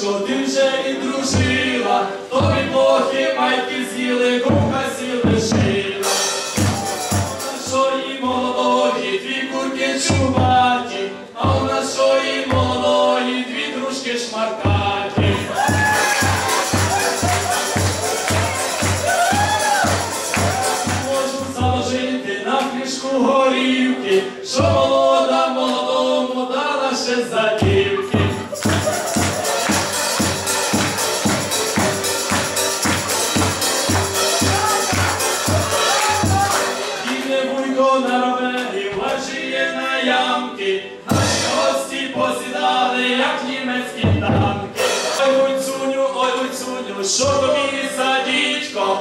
що ти вже і дружила, то й плохи майки з'їли, куха сіл лишила, що і молодої, дві курки чубаті, а у нашої молодої дві дружки шмаркаті. Можу заложити на крішку горівки, що молода молодому дала ще за Цуню, що тобі за дідько,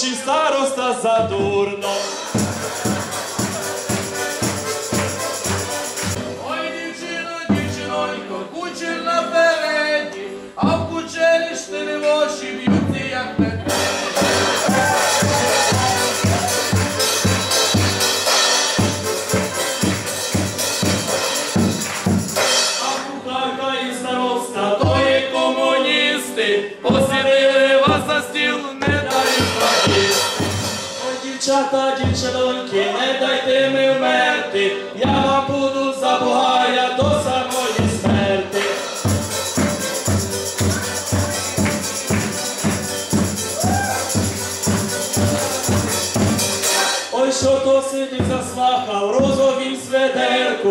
și s-a rostat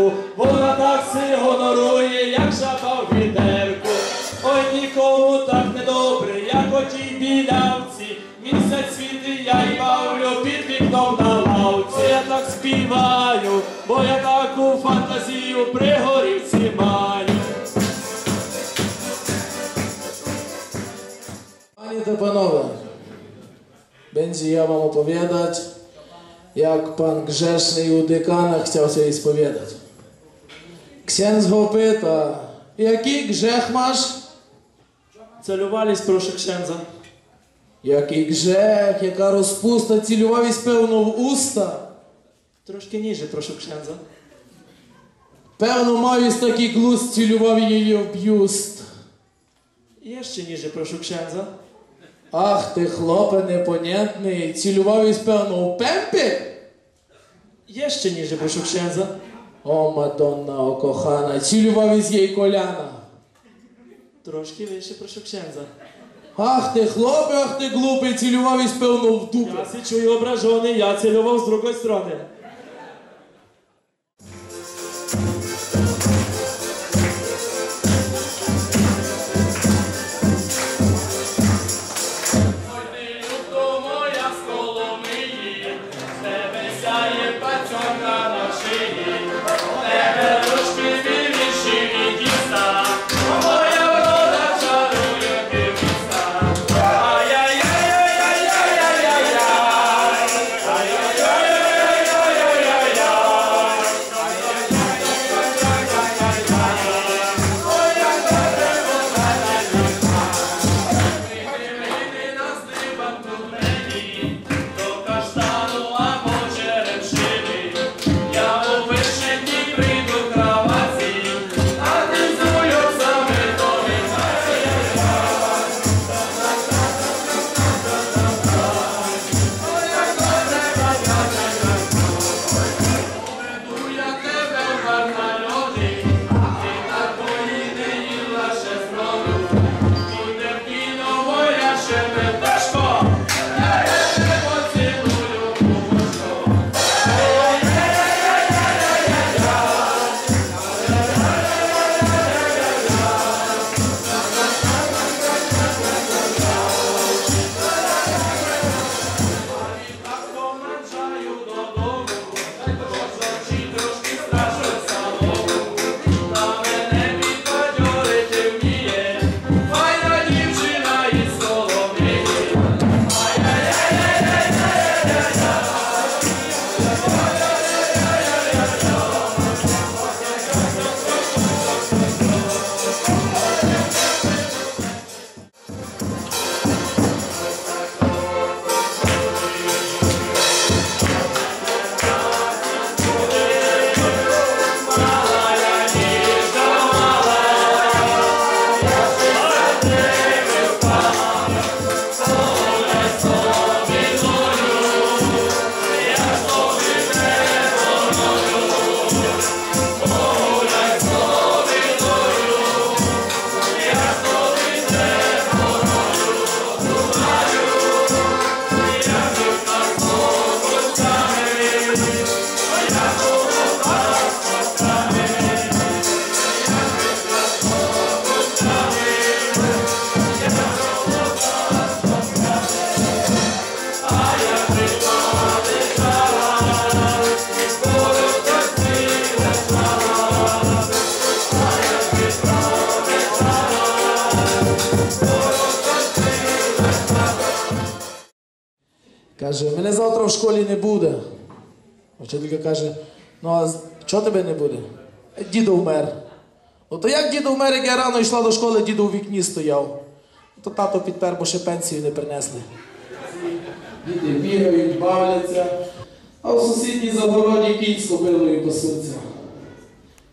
сведерку, вона так се гонорує, як жаба в відерку. Ой, нікому так недобре, як отій білявці. Місяць світи я й бавлю під вікном на лавці. Я так співаю, бо я таку фантазію при горівці маю. Panie to panowie, będzie ja wam opowiadać, jak pan grzeszny u dykana chciał się spowiadać. Ksiądz go pyta, jaki grzech masz? Целювались, прошу księdza. Jaki grzech, jaka rozpusta, цілювавість певно в уста. Troszkę niżej, proszę księdza. Певно, мавість такий глузд цілював її в б'юст. Jeszcze niżej, proszę księdza. Ах ти, хлопе непонятний, цілювавість певно у пемпі? Jeszcze niżej, proszę księdza. О, Мадонна, о кохана, цілювавість їй коляна. Трошки вище proszę księdza. Ах ти, хлопе, ах ти глупий, цілювавість певно в дупу. Я си czuję ображений, ja цілював z drugiej strony. Каже, мене завтра в школі не буде. Вчителька каже, ну а чого тебе не буде? «Е, Дідо вмер. Ну то як дідо вмер, як я рано йшла до школи, дідо у вікні стояв. То тато підпер, бо ще пенсію не принесли. Діти бігають, бавляться, а у сусідній загороді кінь з кобилою пасуться.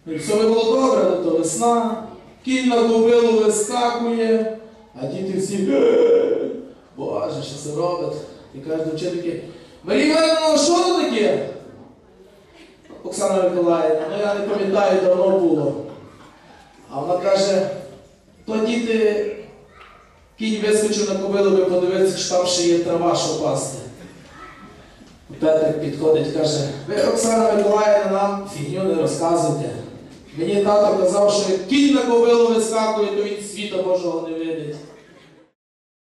І все би було добре, то весна, кінь на кобилу вискакує, а діти всі. «Е, Боже, що це робить? І каже до вчительки, Марія Івановна, що це таке? Оксана Миколаївна, ну я не пам'ятаю, давно було. А вона каже, то діти кінь вискочив на кобилу, ви подивитися, що там ще є трава, що пасти. Петрик підходить, каже, ви, Оксана Миколаївна, нам фігню не розказуйте. Мені тато казав, що кінь на кобилу вискакує, то він світа Божого не видить.